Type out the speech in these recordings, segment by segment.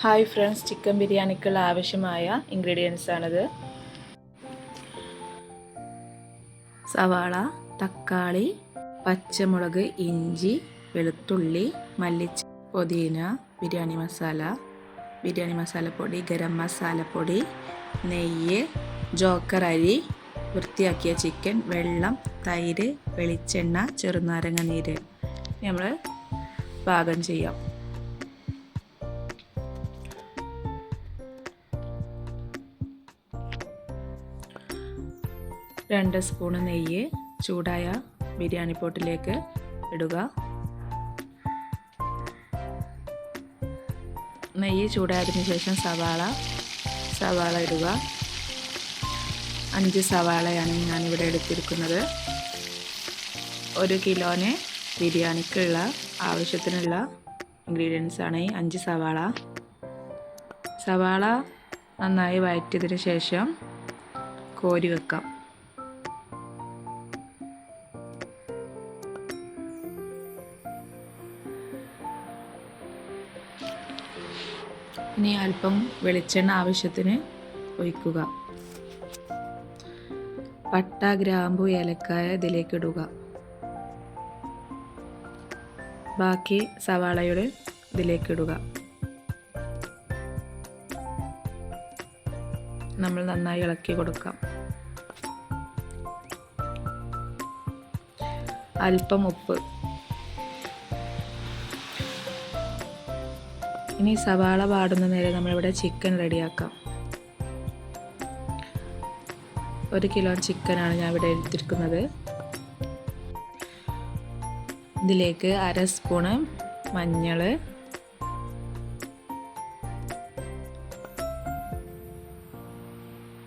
Hi friends chicken ബിരിയാണിക്കുള്ള ആവശ്യമായ ingredients ആണിത്. സവാള തക്കാളി പച്ചമുളക് ഇഞ്ചി വെളുത്തുള്ളി മല്ലിച്ച പുതിന ബിരിയാണി മസാല ബിരിയാണി മസാലപ്പൊടി ഗരം മസാലപ്പൊടി നെയ്യ് ജോക്കർ അരി വൃത്തിയാക്കിയ ചിക്കൻ വെള്ളം തൈര് വെളിച്ചെണ്ണ ചെറുനാരങ്ങ നീര്. നമ്മൾ പാകം ചെയ്യാം. രണ്ട് സ്പൂണ് നെയ്യ് ചൂടായ ബിരിയാണി പോട്ടിലേക്ക് ഇടുക. നെയ്യ് ചൂടായതിനു ശേഷം സവാള സവാള ഇടുക. അഞ്ച് സവാളയാണ് ഞാനിവിടെ എടുത്തിരിക്കുന്നത്. ഒരു കിലോന് ബിരിയാണിക്കുള്ള ആവശ്യത്തിനുള്ള ഇൻഗ്രീഡിയൻസ് ആണ് ഈ അഞ്ച് സവാള. സവാള നന്നായി വഴറ്റിയതിന് ശേഷം കോരി വെക്കാം. ഇനി അല്പം വെളിച്ചെണ്ണ ആവശ്യത്തിന് ഒഴിക്കുക. പട്ട ഗ്രാമ്പു ഏലക്കായ ഇതിലേക്ക് ഇടുക. ബാക്കി സവാളയുടെ ഇതിലേക്ക് ഇടുക. നമ്മൾ നന്നായി ഇളക്കി കൊടുക്കാം. അല്പം ഉപ്പ്. ഇനി സവാള പാടുന്ന നേരം നമ്മളിവിടെ ചിക്കൻ റെഡിയാക്കാം. ഒരു കിലോ ചിക്കനാണ് ഞാൻ ഇവിടെ എടുത്തിരിക്കുന്നത്. ഇതിലേക്ക് അര സ്പൂണ് മഞ്ഞൾ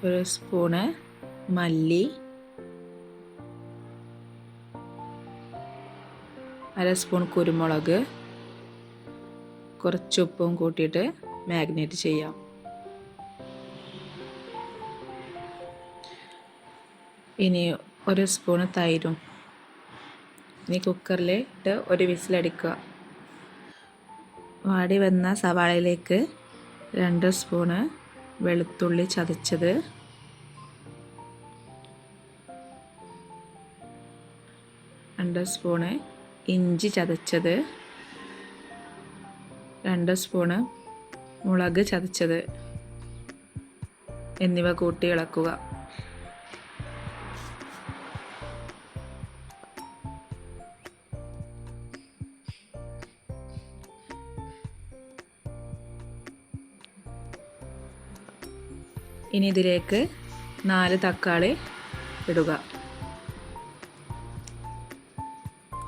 ഒരു സ്പൂണ് മല്ലി. അര സ്പൂൺ കുരുമുളക്. കുറച്ച് ഉപ്പും കൂട്ടിയിട്ട് മാഗ്നേറ്റ് ചെയ്യാം. ഇനി ഒരു സ്പൂണ് തൈരും. ഇനി കുക്കറിൽ ഇട്ട് ഒരു വിസിലടിക്കുക. വാടി വന്ന സവാളയിലേക്ക് രണ്ട് സ്പൂണ് വെളുത്തുള്ളി ചതച്ചത്. രണ്ട് സ്പൂണ് ഇഞ്ചി ചതച്ചത്. രണ്ട് സ്പൂണ് മുളക് ചതച്ചത് എന്നിവ കൂട്ടി ഇളക്കുക. ഇനി ഇതിലേക്ക് നാല് തക്കാളി ഇടുക.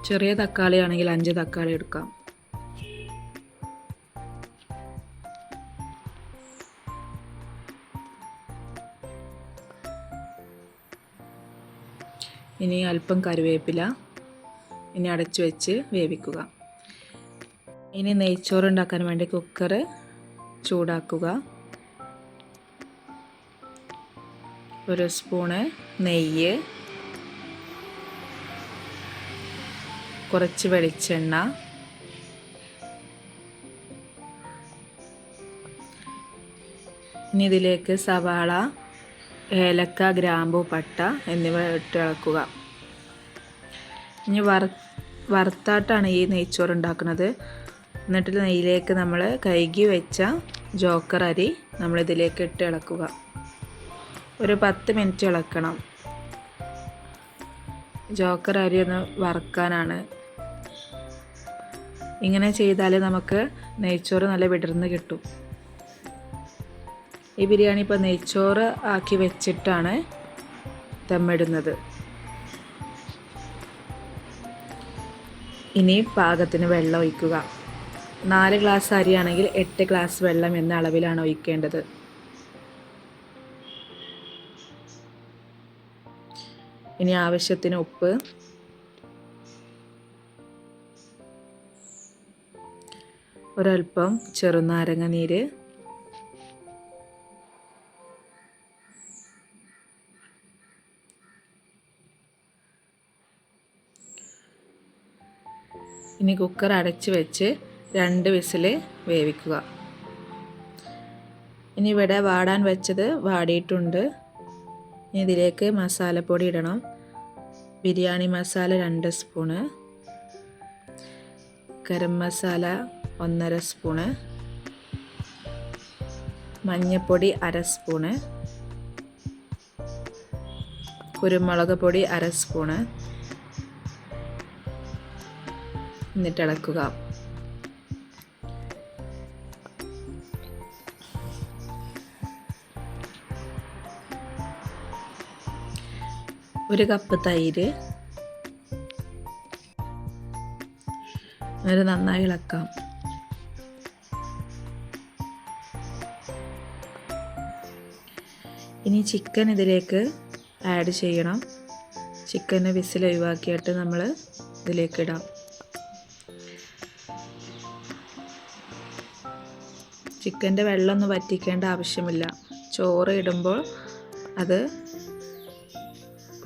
ചെറിയ തക്കാളി ആണെങ്കിൽ അഞ്ച് തക്കാളി എടുക്കാം. ഇനി അല്പം കറിവേപ്പില ഇനി അടച്ചു വെച്ച് വേവിക്കുക. ഇനി നെയ്ച്ചോറ് ഉണ്ടാക്കാൻ വേണ്ടി കുക്കർ ചൂടാക്കുക. ഒരു സ്പൂണ് നെയ്യ്. കുറച്ച് വെളിച്ചെണ്ണ. ഇനി ഇതിലേക്ക് സവാള ഏലക്ക ഗ്രാമ്പു പട്ട എന്നിവ ഇട്ട് ഇളക്കുക. ഇനി വറ വറുത്താട്ടാണ് ഈ നെയ്ച്ചോറ് ഉണ്ടാക്കുന്നത്. എന്നിട്ട് നെയ്യിലേക്ക് നമ്മൾ കഴുകി വെച്ച ജോക്കർ അരി നമ്മളിതിലേക്ക് ഇട്ട് ഇളക്കുക. ഒരു പത്ത് മിനിറ്റ് ഇളക്കണം. ജോക്കർ അരി ഒന്ന് വറുക്കാനാണ്. ഇങ്ങനെ ചെയ്താൽ നമുക്ക് നെയ്ച്ചോറ് നല്ല വിടർന്ന് കിട്ടും. ഈ ബിരിയാണി ഇപ്പോൾ നെയ്ച്ചോറ് ആക്കി വെച്ചിട്ടാണ് ദമ്മിടുന്നത്. ഇനി പാകത്തിന് വെള്ളം ഒഴിക്കുക. നാല് ഗ്ലാസ് അരിയാണെങ്കിൽ എട്ട് ഗ്ലാസ് വെള്ളം എന്ന അളവിലാണ് ഒഴിക്കേണ്ടത്. ഇനി ആവശ്യത്തിന് ഉപ്പ്. ഒരൽപ്പം ചെറുനാരങ്ങ നീര്. ഇനി കുക്കർ അടച്ച് വെച്ച് രണ്ട് വിസിൽ വേവിക്കുക. ഇനി ഇവിടെ വാടാൻ വെച്ചത് വാടിയിട്ടുണ്ട്. ഇനി ഇതിലേക്ക് മസാലപ്പൊടി ഇടണം. ബിരിയാണി മസാല രണ്ട് സ്പൂണ്. ഗരം മസാല ഒന്നര സ്പൂണ്. മഞ്ഞൾപ്പൊടി അര സ്പൂണ്. കുരുമുളക് പൊടി അര സ്പൂണ്. എന്നിട്ട് ഇളക്കുക ഒരു കപ്പ് തൈര്. അത് നന്നായി ഇളക്കാം. ഇനി ചിക്കൻ ഇതിലേക്ക് ആഡ് ചെയ്യണം. ചിക്കന് വിസിൽ ഒഴിവാക്കിയിട്ട് നമ്മൾ ഇതിലേക്ക് ഇടാം. ചിക്കന്റെ വെള്ളമൊന്നും വറ്റിക്കേണ്ട ആവശ്യമില്ല. ചോറ് ഇടുമ്പോൾ അത്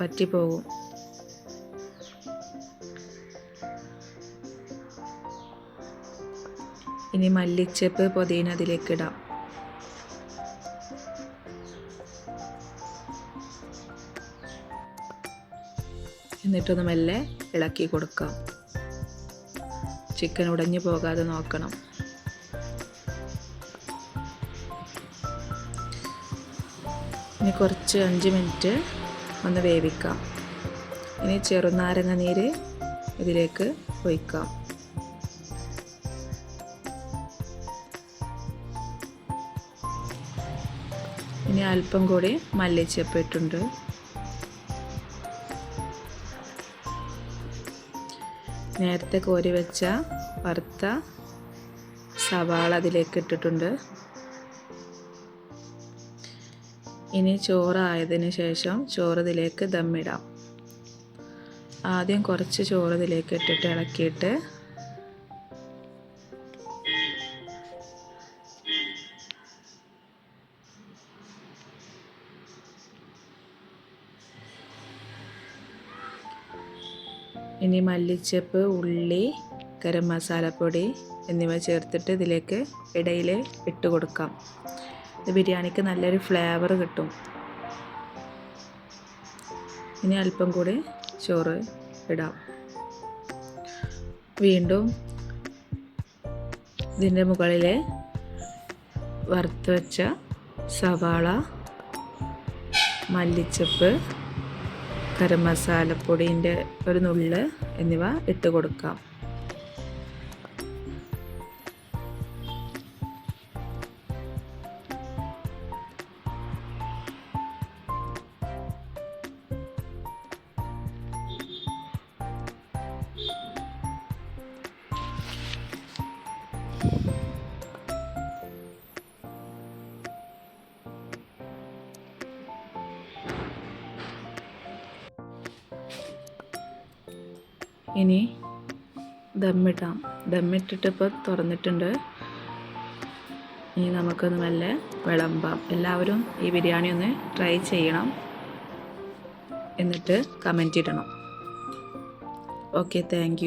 വറ്റിപ്പോകും. ഇനി മല്ലിച്ചപ്പ് പുതിന അതിലേക്ക് ഇടാം. എന്നിട്ടൊന്ന് മെല്ലെ ഇളക്കി കൊടുക്കാം. ചിക്കൻ ഉടഞ്ഞു പോകാതെ നോക്കണം. ഇനി കുറച്ച് അഞ്ച് മിനിറ്റ് ഒന്ന് വേവിക്കാം. ഇനി ചെറുനാരങ്ങ നീര് ഇതിലേക്ക് ഒഴിക്കാം. ഇനി അല്പം കൂടി മല്ലിച്ചപ്പ് ഇട്ടുണ്ട്. നേരത്തെ കോരി വെച്ച വറുത്ത സവാള അതിലേക്ക് ഇട്ടിട്ടുണ്ട്. ഇനി ചോറായതിന് ശേഷം ചോറ് ഇതിലേക്ക് ദമ്മിടാം. ആദ്യം കുറച്ച് ചോറ് ഇതിലേക്ക് ഇട്ടിട്ട് ഇളക്കിയിട്ട് ഇനി മല്ലിച്ചപ്പ് ഉള്ളി ഗരം മസാലപ്പൊടി എന്നിവ ചേർത്തിട്ട് ഇതിലേക്ക് ഇടയിൽ ഇട്ട് കൊടുക്കാം. ബിരിയാണിക്ക് നല്ലൊരു ഫ്ലേവർ കിട്ടും. ഇനി അല്പം കൂടി ചോറ് ഇടാം. വീണ്ടും ഇതിന്റെ മുകളിൽ വറുത്ത് വെച്ച സവാള മല്ലിച്ചപ്പ് ഗരം മസാലപ്പൊടിന്റെ ഒരു നുള്ള് എന്നിവ ഇട്ട് കൊടുക്കാം. ഇനി ദമ്മിട്ടാം ദമ്മിട്ടിട്ട് ഇപ്പോൾ തുറന്നിട്ടുണ്ട്. ഇനി നമുക്കൊന്ന് നല്ല വിളമ്പാം. എല്ലാവരും ഈ ബിരിയാണി ഒന്ന് ട്രൈ ചെയ്യണം എന്നിട്ട് കമന്റ് ഇടണം. Okay thank